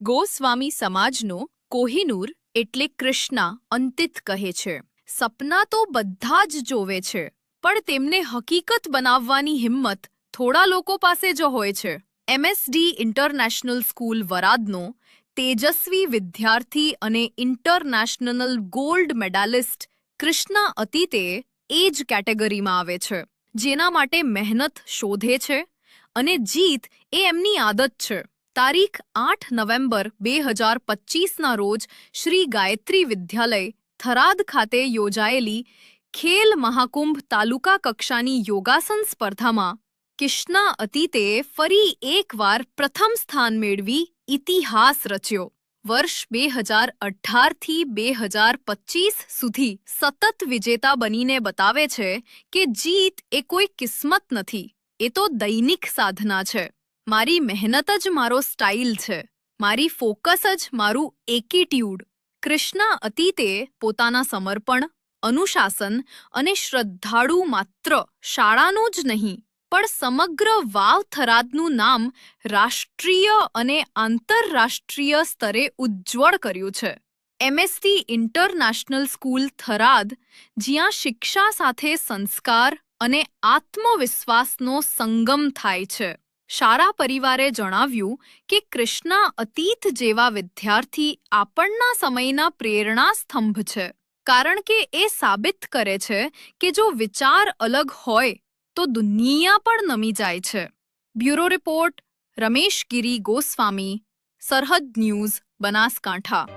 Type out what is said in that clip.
ગોસ્વામી સમાજનો કોહિનૂર એટલે કૃષ્ણા અંતિત કહે છે. સપના તો બધા જ જોવે છે, પણ તેમને હકીકત બનાવવાની હિંમત થોડા લોકો પાસે જ હોય છે. એમએસડી ઇન્ટરનેશનલ સ્કૂલ વરાદનો તેજસ્વી વિદ્યાર્થી અને ઇન્ટરનેશનલ ગોલ્ડ મેડાલિસ્ટ કૃષ્ણા અતીતે એ જ કેટેગરીમાં આવે છે, જેના માટે મહેનત શોધે છે અને જીત એ એમની આદત છે. તારીખ આઠ નવેમ્બર બે હજાર પચીસના રોજ શ્રી ગાયત્રી વિદ્યાલય, થરાદ ખાતે યોજાયેલી ખેલ મહાકુંભ તાલુકા કક્ષાની યોગાસન સ્પર્ધામાં કિષ્ના અતીતે ફરી એકવાર પ્રથમ સ્થાન મેળવી ઇતિહાસ રચ્યો. વર્ષ બે હજાર અઢારથી બે હજાર પચીસ સુધી સતત વિજેતા બનીને બતાવે છે કે જીત એ કોઈ કિસ્મત નથી, એ તો દૈનિક સાધના છે. મારી મહેનત જ મારો સ્ટાઇલ છે. મારી ફોકસ જ મારું એકીટ્યુડ. કૃષ્ણા અતીતે પોતાના સમર્પણ, અનુશાસન અને શ્રદ્ધાળુ માત્ર શાળાનું જ નહીં, પણ સમગ્ર વાવ થરાદનું નામ રાષ્ટ્રીય અને આંતરરાષ્ટ્રીય સ્તરે ઉજ્જવળ કર્યું છે. એમએસટી ઇન્ટરનેશનલ સ્કૂલ થરાદ, જ્યાં શિક્ષા સાથે સંસ્કાર અને આત્મવિશ્વાસનો સંગમ થાય છે. શાળા પરિવારે જણાવ્યું કે કૃષ્ણા અતીત જેવા વિદ્યાર્થી આપણના સમયના પ્રેરણા સ્તંભ છે. કારણ કે એ સાબિત કરે છે કે જો વિચાર અલગ હોય, તો દુનિયા પણ નમી જાય છે. Bureau report, Ramesh Giri Goswami, Sarhad news, Banaskantha.